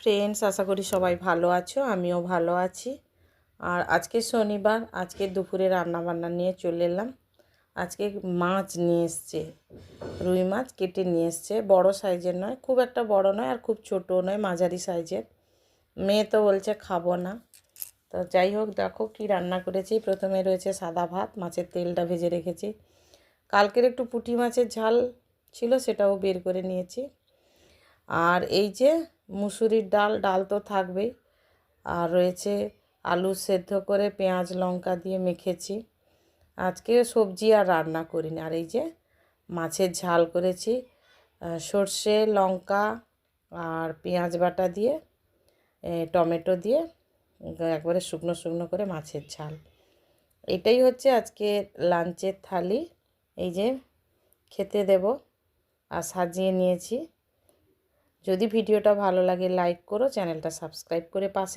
Friends আশা করি সবাই ভালো আছো, আমিও ভালো আছি। আর আজকে শনিবার, আজকে দুপুরে রান্না বান্না নিয়ে চলে এলাম। আজকে মাছ নিয়ে এসছে, রুই মাছ কেটে নিয়ে এসছে। বড় সাইজের নয়, খুব একটা বড় নয় আর খুব ছোটো নয়, মাঝারি সাইজের। মেয়ে তো বলছে খাব না। তো যাই হোক, দেখো কি রান্না করেছি। প্রথমে রয়েছে সাদা ভাত, মাছের তেলটা ভেজে রেখেছি। কালকের একটু পুঁটি মাছের ঝাল ছিল, সেটাও বের করে নিয়েছি। আর এই যে মুসুরির ডাল ডাল তো থাকবেই। আর রয়েছে আলু সেদ্ধ করে পেঁয়াজ, লঙ্কা দিয়ে মেখেছি। আজকে সবজি আর রান্না করিনি। আর এই যে মাছের ঝাল করেছি সর্ষে, লঙ্কা আর পেঁয়াজ বাটা দিয়ে টমেটো দিয়ে, একবারে শুকনো শুকনো করে মাছের ঝাল। এটাই হচ্ছে আজকে লাঞ্চের থালি। এই যে খেতে দেব। আর সাজিয়ে নিয়েছি। যদি ভিডিওটা ভালো লাগে লাইক করো চ্যানেলটা সাবস্ক্রাইব করে পাশে